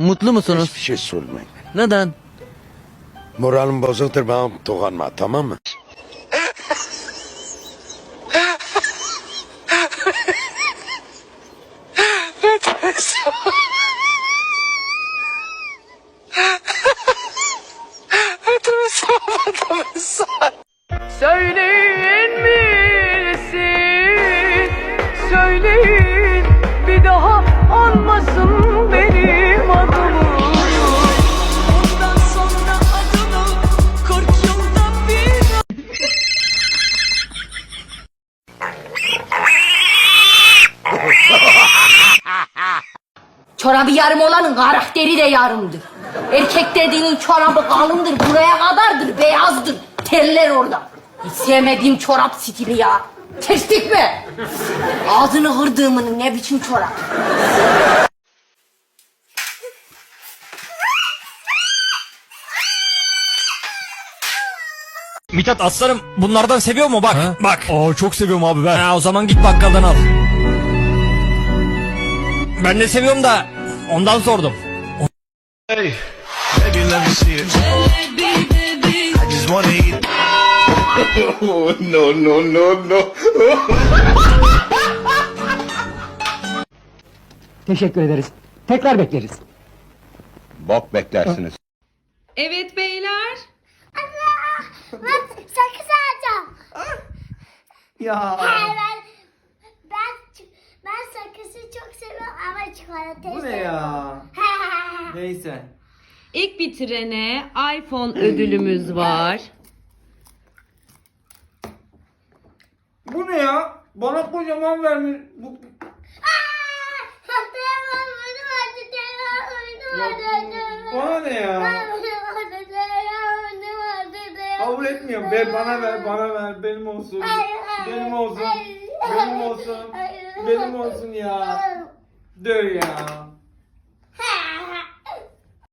Mutlu musunuz? Hiçbir şey sormayın. Neden? Moralim bozuktur bana dokunma tamam mı? Söyleyin birisi Çorabı yarım olanın karakteri de yarımdır. Erkek dediğinin çorabı kalındır, buraya kadardır, beyazdır. Teller orada. Hiç sevmediğim çorap stili ya. Kestik mi? Ağzını kırdığımın ne biçim çorap? Mithat aslanım bunlardan seviyor mu bak bak. Aa çok seviyorum abi ben. Ha, o zaman git bakkaldan al. Ben de seviyorum da ondan sordum. Hey, baby, let me see it. I just wanna eat. Teşekkür ederiz. Tekrar bekleriz. Bok beklersiniz. Evet beyler. Ben sakız alacağım. Ya. Ben, ben, ben sakızı çok seviyorum ama çikolatayı Bu ne ya? Neyse. İlk bitirene iPhone ödülümüz var. Bu ne ya? Bana kocaman vermiş. Bu... Bana ne ya? Kabul etmiyorum. Ver bana ver, bana ver. Benim olsun. Benim olsun. Benim olsun. Benim olsun ya. Döv ya.